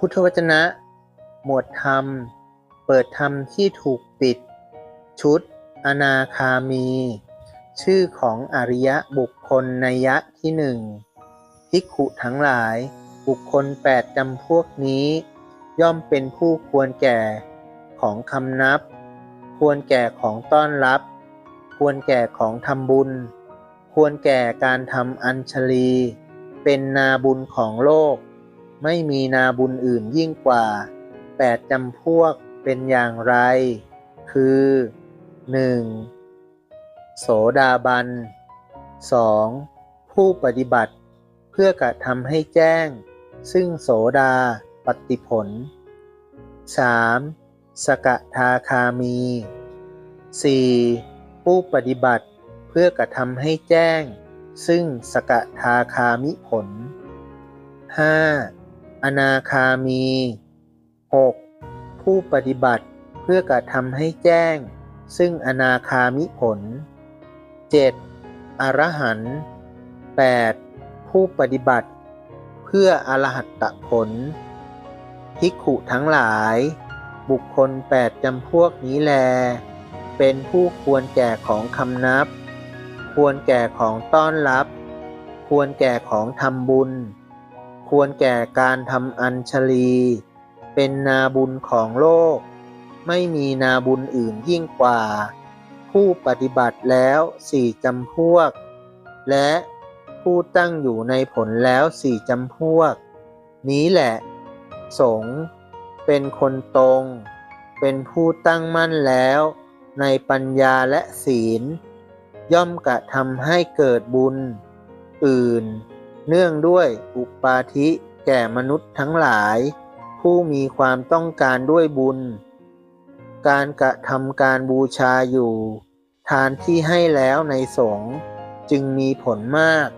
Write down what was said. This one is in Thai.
พุทธวจนะ หมวดธรรม เปิดธรรมที่ถูกปิด ชุด อนาคามี ชื่อของอริยบุคคลนยยะที่หนึ่งภิกขุทั้งหลาย บุคคลแปดจำพวกนี้ ย่อมเป็นผู้ควรแก่ของคำนับ ควรแก่ของต้อนรับ ควรแก่ของทำบุญ ควรแก่การทำอัญชลี เป็นนาบุญของโลก ไม่มีนาบุญอื่นยิ่งกว่าแปดจำพวกเป็นอย่างไร คือ 1. โสดาบัน 2. ผู้ปฏิบัติ เพื่อกระทำให้แจ้ง ซึ่งโสดาปฏิผล 3. สกทาคามี 4. ผู้ปฏิบัติเพื่อกระทำให้แจ้ง ซึ่งสกทาคามิผล 5. อนาคามี 6. ผู้ปฏิบัติเพื่อกระทำให้แจ้ง ซึ่งอนาคามิผล 7. อรหันต์ 8. ผู้ปฏิบัติ เพื่ออรหัตตผลภิกขุทั้งหลาย บุคคลแปดจำพวกนี้แล เป็นผู้ควรแก่ของคำนับ ควรแก่ของต้อนรับ ควรแก่ของทำบุญ ควรแก่การทำอัญชลี เป็นนาบุญของโลก ไม่มีนาบุญอื่นยิ่งกว่า ผู้ปฏิบัติแล้วสี่จำพวก และผู้ตั้งอยู่ในผลแล้วสี่จำพวก นี้แหละ สงเป็นคนตรง เป็นผู้ตั้งมั่นแล้ว ในปัญญาและศีล ย่อมกระทำให้เกิดบุญ อื่น เนื่องด้วยอุปาทิแก่มนุษย์ทั้งหลาย ผู้มีความต้องการด้วยบุญ การกระทำการบูชาอยู่ ทานที่ให้แล้วในสงฆ์จึงมีผลมาก